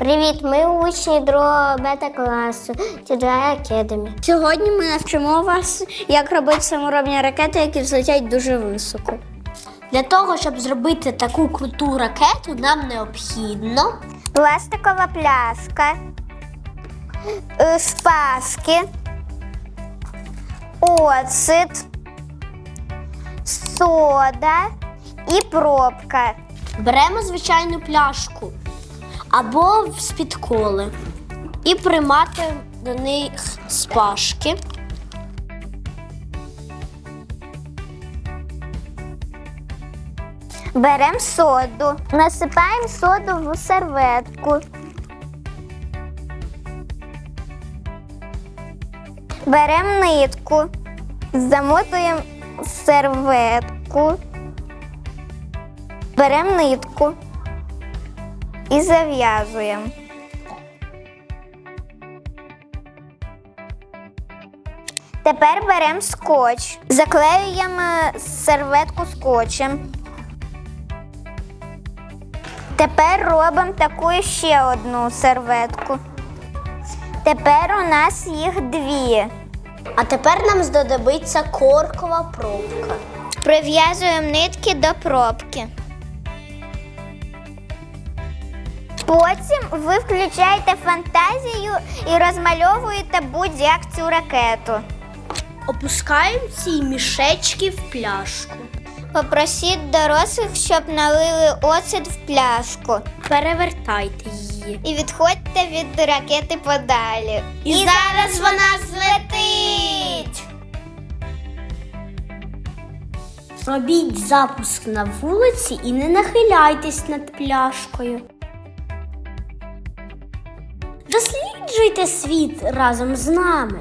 Привіт, ми учні другого бета класу TGI Academy. Сьогодні ми навчимо вас, як робити саморобні ракети, які взлетять дуже високо. Для того, щоб зробити таку круту ракету, нам необхідно Пластикова пляшка, е, спаски, оцет, сода і пробка. беремо звичайну пляшку або з-під коли і примати до них спашки. Беремо соду, насипаємо соду в серветку. Беремо нитку, замотуємо серветку, беремо нитку і зав'язуємо. Тепер беремо скотч, заклеюємо серветку скотчем. Тепер робимо таку ще одну серветку. Тепер у нас їх дві. А тепер нам знадобиться коркова пробка. Прив'язуємо нитки до пробки. Потім ви включаєте фантазію і розмальовуєте будь-як цю ракету. Опускаємо ці мішечки в пляшку. Попросіть дорослих, щоб налили оцет в пляшку. Перевертайте її. І відходьте від ракети подалі. І зараз вона злетить. Робіть запуск на вулиці і не нахиляйтесь над пляшкою. Досліджуйте світ разом з нами.